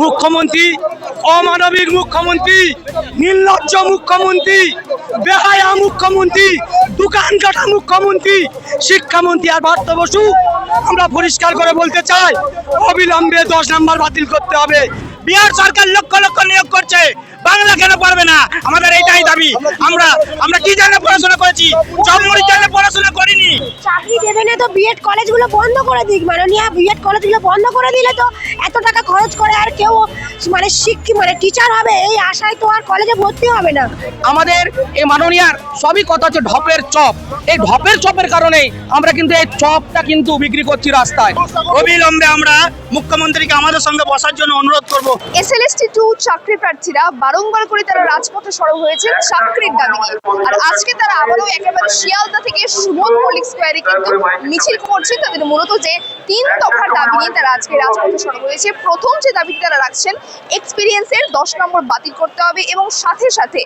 মুখ্যমন্ত্রী, অমানবিক মুখ্যমন্ত্রী, নির্লজ্জ মুখ্যমন্ত্রী, বেহায়া মুখ্যমন্ত্রী, দোকান কাটা মুখ্যমন্ত্রী, শিক্ষামন্ত্রী আর ভারত বসু, আমরা পরিষ্কার করে বলতে চাই, অবিলম্বে দশ নাম্বার বাতিল করতে হবে। বিহার সরকার লক্ষ লক্ষ নিয়োগ করছে, বাংলা কেন পারবে না? আমাদের এইটাই দাবি। আমরা আমরা কি জানে পড়াশোনা করেছি? চমড়ির জন্য পড়াশোনা করিনি। চাকরি দেবে না তো বিএড কলেজগুলো বন্ধ করে দিক, মাননীয় বিএড কলেজগুলো বন্ধ করে দিলে তো এত টাকা খরচ করে আর কেউ মানে শিক্ষি মানে টিচার হবে এই আশায় তো আর কলেজে ভর্তি হবে না। আমাদের এই মাননীয়ার সবই কথা হচ্ছে ঢপের চপ। এই ঢপের চপের কারণেই আমরা কিন্তু এই চপটা কিন্তু বিক্রি করছি রাস্তায়। অবিলম্বে আমরা মুখ্যমন্ত্রীকে আমাদের সঙ্গে বসার জন্য অনুরোধ করব। এসএলএসটি টু চাকরি প্রার্থীরা বারংবার করে তারা রাজপথে সরব হয়েছে চাকরির দাবি নিয়ে। আর আজকে তারা আবারও একেবারে শিয়ালদা থেকে সুমন মল্লিক স্কোয়ারে কিন্তু মিছিল করছে। তাদের মূলত যে তিন দফার দাবি নিয়ে তারা আজকে রাজপথে সরব হয়েছে প্রথম যে দাবিটি তারা রাখছেন এক্সপিরিয়েন্সের দশ নম্বর বাতিল করতে হবে এবং সাথে সাথে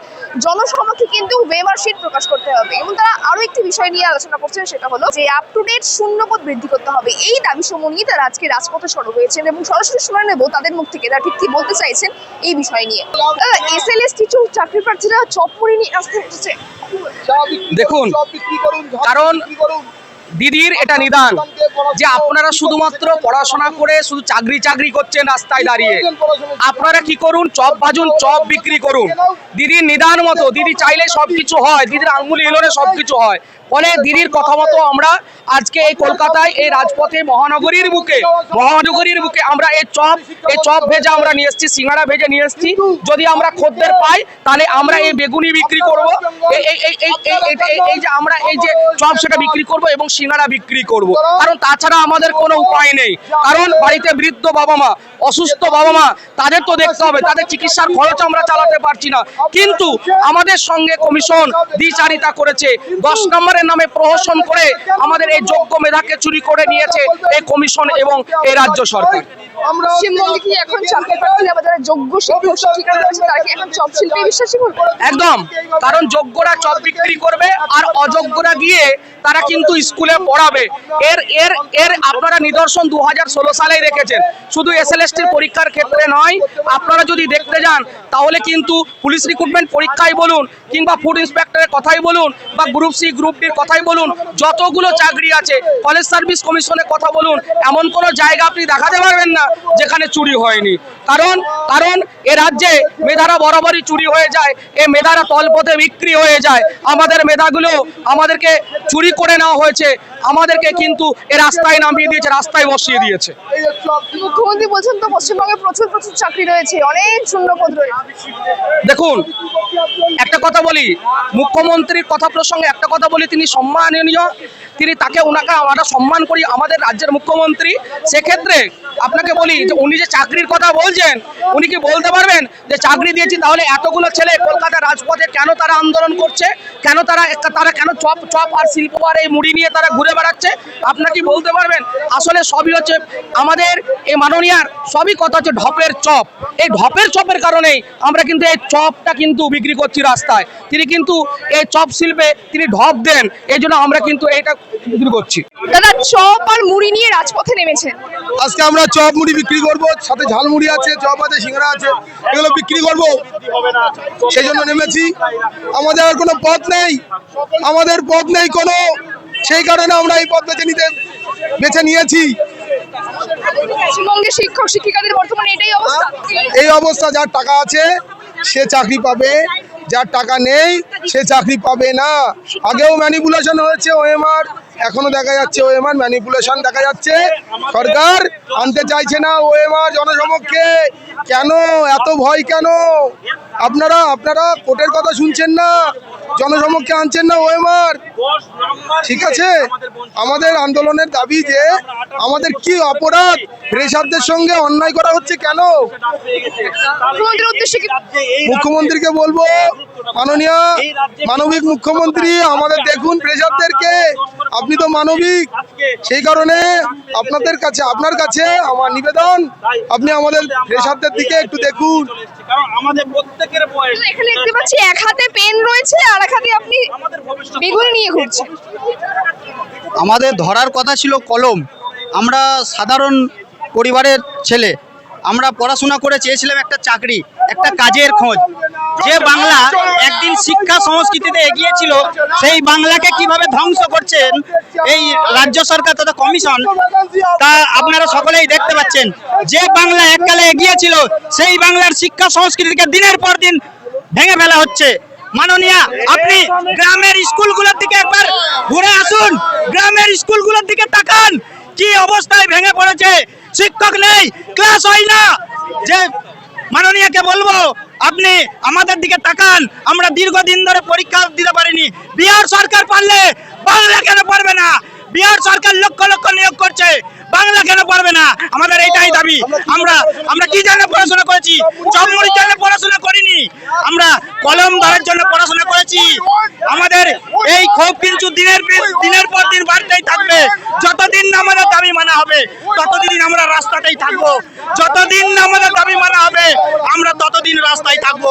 জনসমক্ষে কিন্তু ওয়েমার শিট প্রকাশ করতে হবে। এবং তারা আরও একটি বিষয় নিয়ে আলোচনা করছেন, সেটা হলো যে আপ টু ডেট শূন্যপদ বৃদ্ধি করতে হবে। এই দাবি সমূহ নিয়ে তারা আজকে রাজপথে সরব হয়েছেন এবং সরাসরি শুনে নেব তাদের মুখ থেকে তারা ঠিক কি বলতে চাইছেন এই বিষয় নিয়ে। এস এল এস কিছু চাকরি প্রার্থীরা চপমুড়ি নিয়ে আসতে দেখুন, কারণ দিদির এটা নিদান। যে আপনারা শুধুমাত্র পড়াশোনা করে শুধু চাকরি চাকরি করছেন রাস্তায় দাঁড়িয়ে। আপনারা কি করুন? চপ ভাজুন, চপ বিক্রি করুন। দিদির নিদান মতো, দিদি চাইলে সবকিছু হয়, দিদির আঙ্গুলি এলোনে সবকিছু হয়। ফলে দিদির কথা মতো আমরা আজকে এই কলকাতায়, এই রাজপথে, মহানগরীর বুকে মহানগরীর বুকে আমরা এই চপ এই চপ ভেজে আমরা নিয়ে এসেছি সিঙ্গাড়া ভেজে নিয়ে এসেছি। যদি আমরা খদ্দের পাই, তাহলে আমরা এই বেগুনি বিক্রি করব। এই যে আমরা এই যে চপ সেটা বিক্রি করব এবং সিঙ্গাড়া বিক্রি করব। কারণ তাছাড়া আমাদের কোনো উপায় নেই। কারণ বাড়িতে বৃদ্ধ বাবা মা অসুস্থ বাবা মা তাদের তো দেখতে হবে তাদের চিকিৎসার খরচ আমরা চালাতে পারছি না। কিন্তু আমাদের সঙ্গে কমিশন দ্বিচারিতা করেছে দশ নম্বরের নামে প্রহসন করে আমাদের এই যোগ্য মেধাকে চুরি করে নিয়েছে এই কমিশন এবং এই রাজ্য সরকার। এখন যোগ্য একদম কারণ যোগ্যরা চপ বিক্রি করবে আর অযোগ্যরা গিয়ে তারা কিন্তু স্কুলে পড়াবে। এর এর এর আপনারা নিদর্শন দু হাজার ষোলো সালেই রেখেছেন শুধু এসএলএসটির পরীক্ষার ক্ষেত্রে নয়, আপনারা যদি দেখতে যান, তাহলে কিন্তু পুলিশ রিক্রুটমেন্ট পরীক্ষায় বলুন কিংবা ফুড ইন্সপেক্টরের কথাই বলুন বা গ্রুপ সি গ্রুপ ডির কথাই বলুন, যতগুলো চাকরি আছে কলেজ সার্ভিস কমিশনের কথা বলুন, এমন কোনো জায়গা আপনি দেখাতে পারবেন না যেখানে চুরি হয়নি। কারণ কারণ এ রাজ্যে মেধারা বরাবরই চুরি হয়ে যায় এ মেধারা তলপথে বিক্রি হয়ে যায়। আমাদের মেধাগুলো আমাদেরকে চুরি করে নেওয়া হয়েছে আমাদেরকে কিন্তু এ রাস্তায় নামিয়ে দিয়েছে রাস্তায় বসিয়ে দিয়েছে। মুখ্যমন্ত্রী বলছেন তো পশ্চিমবঙ্গে প্রচুর প্রচুর চাকরি রয়েছে অনেক শূন্যপদ রয়েছে। দেখুন একটা কথা বলি মুখ্যমন্ত্রীর কথা প্রসঙ্গে একটা কথা বলি তিনি সম্মাননীয় তিনি তাকে ওনাকে আমরা সম্মান করি আমাদের রাজ্যের মুখ্যমন্ত্রী। সেক্ষেত্রে আপনাকে বলি যে উনি যে চাকরির কথা বলছেন, উনি কি বলতে পারবেন যে চাকরি দিয়েছি তাহলে এতগুলো ছেলে কলকাতা রাজপথে কেন তারা আন্দোলন করছে? কেন তারা তারা কেন চপ চপ আর শিল্প আর এই মুড়ি নিয়ে তারা ঘুরে বেড়াচ্ছে? আপনার কি বলতে পারবেন? আসলে সবই হচ্ছে আমাদের এই মাননীয়ার সবই কথা হচ্ছে ঢপের চপ। এই ঢপের চপের কারণেই আমরা কিন্তু এই চপটা কিন্তু বিক্রি করছি রাস্তায়। তিনি কিন্তু এই চপ শিল্পে তিনি ঢপ দেন, এই জন্য আমরা কিন্তু এইটা বিক্রি করছি। দাদা চপ আর মুড়ি নিয়ে রাজপথে নেমেছেন। আজকে আমরা চপ মুড়ি বিক্রি করব সাথে ঝালমুড়ি আছে চপ আছে সিঙ্গারা আছে এগুলো বিক্রি করব। সেই জন্য নেমেছি। আমাদের আর কোনো পথ নেই আমাদের পথ নেই কোনো সেই কারণে আমরা এই পথ বেছে নিতে বেছে নিয়েছি। পশ্চিমবঙ্গের শিক্ষক শিক্ষিকাদের বর্তমানে এটাই অবস্থা? এই অবস্থা যার টাকা আছে সে চাকরি পাবে। যার টাকা নেই সে চাকরি পাবে না। আগেও ম্যানিপুলেশন হয়েছে ওএমআর এখনও দেখা যাচ্ছে ওএমআর ম্যানিপুলেশন দেখা যাচ্ছে। সরকার আনতে চাইছে না ওএমআর জনসমক্ষে। কেন? এত ভয় কেন? আপনারা আপনারা কোর্টের কথা শুনছেন না জনসমক্ষে আনছেন না ওএমআর। ঠিক আছে? আমাদের আন্দোলনের দাবি যে আমাদের কি অপরাধ? ফ্রেশারদের সঙ্গে অন্যায় করা হচ্ছে কেন? মুখ্যমন্ত্রীকে বলব মাননীয় মানবিক মুখ্যমন্ত্রী আমাদের দেখুন প্রেসারদেরকে আপনি তো মানবিক। সেই কারণে আপনাদের কাছে আপনার কাছে আমার নিবেদন আপনি আমাদের প্রেসারদের দিকে একটু দেখুন। আমাদের প্রত্যেকের এখানে দেখতে পাচ্ছি এক হাতে পেন রয়েছে আর এক হাতে আপনি বেগুন নিয়ে ঘুরছেন। আমাদের ধরার কথা ছিল কলম। আমরা সাধারণ পরিবারের ছেলে। আমরা পড়াশোনা করে চেয়েছিলাম একটা চাকরি। একটা কাজের খোঁজ। যে বাংলা একদিন শিক্ষা সংস্কৃতিতে এগিয়েছিল, সেই বাংলাকে কীভাবে ধ্বংস করছেন এই রাজ্য সরকার তথা কমিশন, তা আপনারা সকলেই দেখতে পাচ্ছেন। যে বাংলা এককালে এগিয়েছিল, সেই বাংলার শিক্ষা সংস্কৃতিকে দিনের পর দিন ভেঙে ফেলা হচ্ছে। মাননীয়া, আপনি গ্রামের স্কুলগুলোর দিকে একবার ঘুরে আসুন। গ্রামের স্কুলগুলোর দিকে তাকান। কি অবস্থায় ভেঙে পড়েছে? শিক্ষক নেই, ক্লাস হয় না। যে মাননীয়াকে বলব, আপনি আমাদের দিকে তাকান। আমরা দীর্ঘদিন ধরে পরীক্ষা দিতে পারিনি। বিহার সরকার পারলে বাংলা কেন পারবে না? বিহার সরকার লক্ষ লক্ষ নিয়োগ করছে, বাংলা কেন পারবে না? আমাদের এইটাই দাবি। আমরা আমরা কি জন্য পড়াশোনা করেছি? চমড়ির জন্য পড়াশোনা করিনি। আমরা কলম ধরার জন্য পড়াশোনা করেছি। আমাদের ক্ষোভ কিন্তু দিনের দিনের পর দিন বাড়তেই থাকবে। যতদিন না আমাদের দাবি মানা হবে, ততদিন আমরা রাস্তাতেই থাকব। যতদিন না আমাদের দাবি মানা হবে, আমরা ততদিন রাস্তায় থাকব।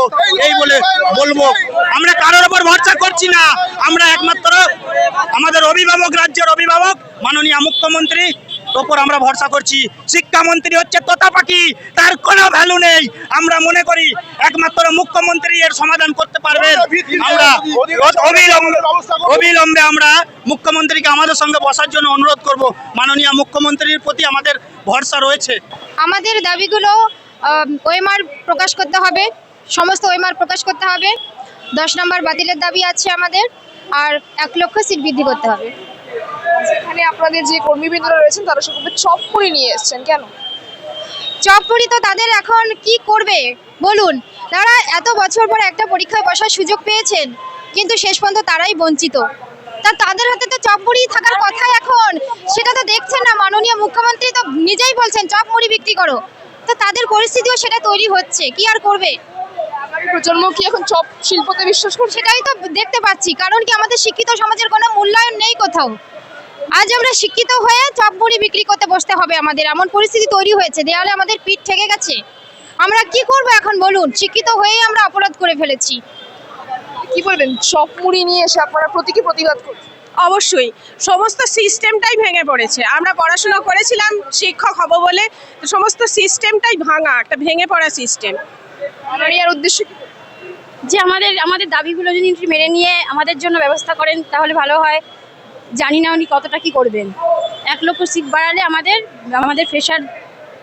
এই বলে বলব। আমরা কারোর ওপর ভরসা করছি না। আমরা একমাত্র আমাদের অভিভাবক, রাজ্যের অভিভাবক, মাননীয় মুখ্যমন্ত্রী ওপর আমরা ভরসা করছি। শিক্ষামন্ত্রী হচ্ছে তোতা পাখি, তার কোনো ভ্যালু নেই। আমরা মনে করি একমাত্র মুখ্যমন্ত্রী এর সমাধান করতে পারবেন। আমরা অবিলম্বে আমরা মুখ্যমন্ত্রীকে আমাদের সঙ্গে বসার জন্য অনুরোধ করব। মাননীয় মুখ্যমন্ত্রীর প্রতি আমাদের ভরসা রয়েছে। আমাদের দাবিগুলো ওএমআর প্রকাশ করতে হবে। সমস্ত ওএমআর প্রকাশ করতে হবে। দশ নম্বর বাতিলের দাবি আছে আমাদের। আর এক লক্ষ সিট বৃদ্ধি করতে হবে। এখানে আপনাদের যে কর্মীবৃন্দরা রয়েছেন তারা সকলে চপ মুড়ি নিয়ে এসেছেন কেন? চপপুরি তো তাদের এখন কি করবে? বলুন তারা এত বছর পর একটা পরীক্ষায় বসার সুযোগ পেয়েছেন কিন্তু শেষ পর্যন্ত তারাই বঞ্চিত। তা তাদের হাতে তো চপমুড়ি থাকার কথা এখন সেটা তো দেখছেন না মাননীয় মুখ্যমন্ত্রী তো নিজেই বলছেন চপ মুড়ি বিক্রি করো। তো তাদের পরিস্থিতিও সেটা তৈরি হচ্ছে কি আর করবে? প্রজন্ম কি এখন চপ শিল্পতে বিশ্বাস করছে? সেটাই তো দেখতে পাচ্ছি কারণ কি আমাদের শিক্ষিত সমাজের কোনো মূল্যায়ন নেই কোথাও। আজ আমরা শিক্ষিত হয়ে চপ মুড়ি বিক্রি করতে বসতে হবে আমাদের। এমন পরিস্থিতি তৈরি হয়েছে দেয়ালে আমাদের পিঠ ঠেকে গেছে। আমরা কি করব এখন বলুন? শিক্ষিত হয়েই আমরা অপরাধ করে ফেলেছি। কি বলবেন? চপ মুড়ি নিয়ে এসে আপনারা প্রতীকী প্রতিবাদ করছেন? অবশ্যই। সমস্ত সিস্টেমটাই ভেঙে পড়েছে। আমরা পড়াশোনা করেছিলাম শিক্ষক হব বলে তো সমস্ত সিস্টেমটাই ভাঙা একটা ভেঙে পড়া সিস্টেম। মাননীয়ার উদ্দেশ্য কি? যে আমাদের আমাদের দাবিগুলো যদি মেনে নিয়ে আমাদের জন্য ব্যবস্থা করেন তাহলে ভালো হয়। জানি না উনি কতটা কি করবেন। এক লক্ষ সিট বাড়ালে আমাদের আমাদের ফ্রেশার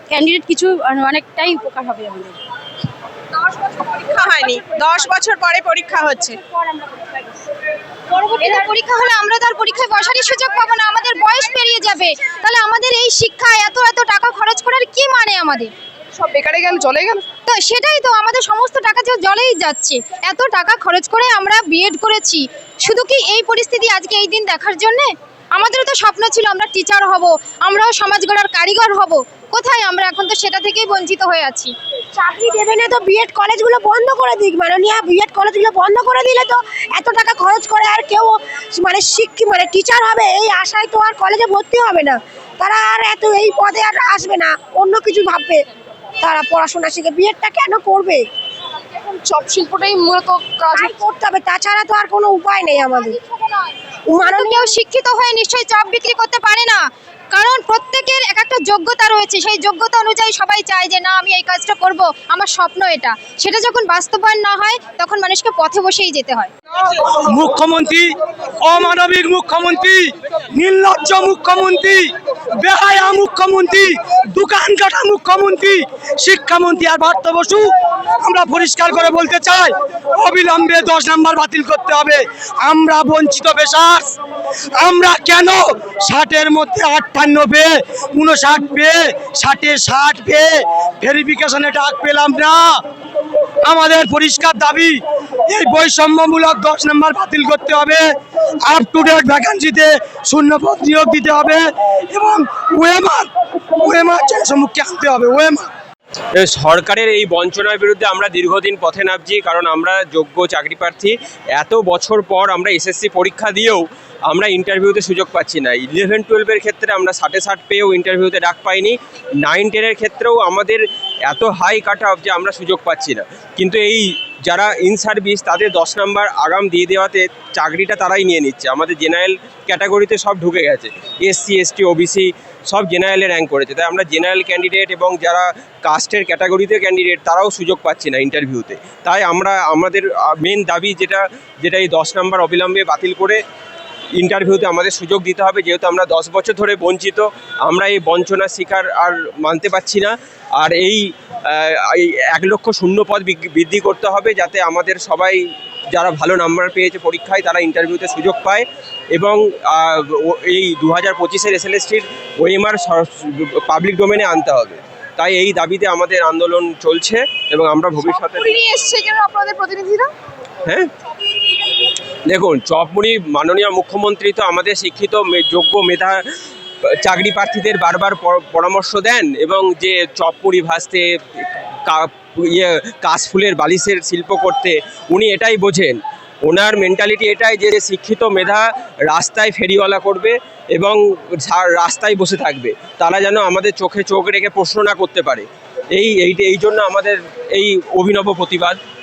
ক্যান্ডিডেট কিছু অনেকটাই উপকার হবে আমাদের। পরীক্ষা হয়নি। দশ বছর পরে পরীক্ষা হচ্ছে। পরবর্তীতে পরীক্ষা হলে আমরা তার পরীক্ষায় বসারই সুযোগ পাবো না। আমাদের বয়স পেরিয়ে যাবে। তাহলে আমাদের এই শিক্ষায় এত এত টাকা খরচ করার কি মানে আমাদের? সব বেকারে গেল চলে গেল। তো সেটাই তো, আমাদের সমস্ত টাকা যে জলেই যাচ্ছে। এত টাকা খরচ করে আমরা বিএড করেছি। শুধু কি এই পরিস্থিতি আজকে এই দিন দেখার জন্যে? আমাদেরও তো স্বপ্ন ছিল আমরা টিচার হব, আমরাও সমাজ গড়ার কারিগর হব। কোথায় আমরা? এখন তো সেটা থেকেই বঞ্চিত হয়ে আছি। চাকরি দেবে না তো বিএড কলেজগুলো বন্ধ করে দিক, মাননীয়া। বিএড কলেজগুলো বন্ধ করে দিলে তো এত টাকা খরচ করে আর কেউ মানে শিক্ষি মানে টিচার হবে এই আশায় তো আর কলেজে ভর্তি হবে না। তারা আর এত এই পদে আর আসবে না, অন্য কিছু ভাববে। তারা পড়াশোনা শিখে বিএডটা কেন করবে? চপ শিল্পটাই মূলত কাজ করতে হবে তাছাড়া তো আর কোনো উপায় নেই আমাদের। মাননীয় শিক্ষিত হয়ে নিশ্চয়ই জব বিক্রি করতে পারে না। কারণ প্রত্যেকের এক একটা যোগ্যতা রয়েছে সেই যোগ্যতা অনুযায়ী সবাই চায় যে না আমি এই কাজটা করব। আমার স্বপ্ন এটা। সেটা যখন বাস্তবায়ন না হয় তখন মানুষকে পথে বসেই যেতে হয়। মুখ্যমন্ত্রী, অমানবিক মুখ্যমন্ত্রী, নির্লজ্জ মুখ্যমন্ত্রী, বেহায়া মুখ্যমন্ত্রী, দোকান কাটা মুখ্যমন্ত্রী, শিক্ষামন্ত্রী আর ভারত বসু, আমরা পরিষ্কার করে বলতে চাই, অবিলম্বে দশ নাম্বার বাতিল করতে হবে। আমরা বঞ্চিত বেশাস। আমরা কেন ষাটের মধ্যে আটান্ন পেয়ে উনষাট পেয়ে ষাটে ষাট পেয়ে ভেরিফিকেশনে ডাক পেলাম না? আমাদের পরিষ্কার দাবি, এই বৈষম্যমূলক দশ নম্বর বাতিল করতে হবে। আপ টু ডেট ভ্যাকান্সিতে শূন্যপদ নিয়োগ দিতে হবে এবং ওয়েমার ওয়েমার জনসম্মুখে আনতে হবে ওয়েমার সরকারের এই বঞ্চনার বিরুদ্ধে আমরা দীর্ঘদিন পথে নামছি, কারণ আমরা যোগ্য চাকরি প্রার্থী। এত বছর পর আমরা এসএসসি পরীক্ষা দিয়েও আমরা ইন্টারভিউতে সুযোগ পাচ্ছি না। ইলেভেন টুয়েলভের ক্ষেত্রে আমরা ষাটে ষাট পেয়েও ইন্টারভিউতে ডাক পাইনি। নাইন টেনের ক্ষেত্রেও আমাদের এত হাই কাট অফ যে আমরা সুযোগ পাচ্ছি না। কিন্তু এই যারা ইন সার্ভিস তাদের দশ নাম্বার আগাম দিয়ে দেওয়াতে চাকরিটা তারাই নিয়ে নিচ্ছে। আমাদের জেনারেল ক্যাটাগরিতে সব ঢুকে গেছে। এসসি, এসটি, ওবিসি সব জেনারেলে র্যাঙ্ক করেছে। তাই আমরা জেনারেল ক্যান্ডিডেট এবং যারা কাস্টের ক্যাটাগরিতে ক্যান্ডিডেট তারাও সুযোগ পাচ্ছি না ইন্টারভিউতে তাই আমরা, আমাদের মেন দাবি যেটা যেটা এই দশ নম্বর অবিলম্বে বাতিল করে ইন্টারভিউতে আমাদের সুযোগ দিতে হবে। যেহেতু আমরা দশ বছর ধরে বঞ্চিত, আমরা এই বঞ্চনার শিকার আর মানতে পারছি না। আর এই এক লক্ষ শূন্য পদ বৃদ্ধি করতে হবে যাতে আমাদের সবাই যারা ভালো নাম্বার পেয়েছে পরীক্ষায় তারা ইন্টারভিউতে সুযোগ পায় এবং এই দু হাজার পঁচিশের এস এল এসটির ওএমআর পাবলিক ডোমেনে আনতে হবে। তাই এই দাবিতে আমাদের আন্দোলন চলছে এবং আমরা ভবিষ্যতে আপনাদের প্রতিনিধিরা? হ্যাঁ? দেখুন চপমুড়ি মাননীয় মুখ্যমন্ত্রী তো আমাদের শিক্ষিত যোগ্য মেধা চাকরি প্রার্থীদের বারবার পরামর্শ দেন এবং যে চপমুড়ি ভাসতে কা- ইয়ে কাশফুলের বালিশের শিল্প করতে। উনি এটাই বোঝেন। ওনার মেন্টালিটি এটাই যে শিক্ষিত মেধা রাস্তায় ফেরিওয়ালা করবে এবং রাস্তায় বসে থাকবে। তারা যেন আমাদের চোখে চোখ রেখে প্রশ্ন না করতে পারে। এই এই এই জন্য আমাদের এই অভিনব প্রতিবাদ।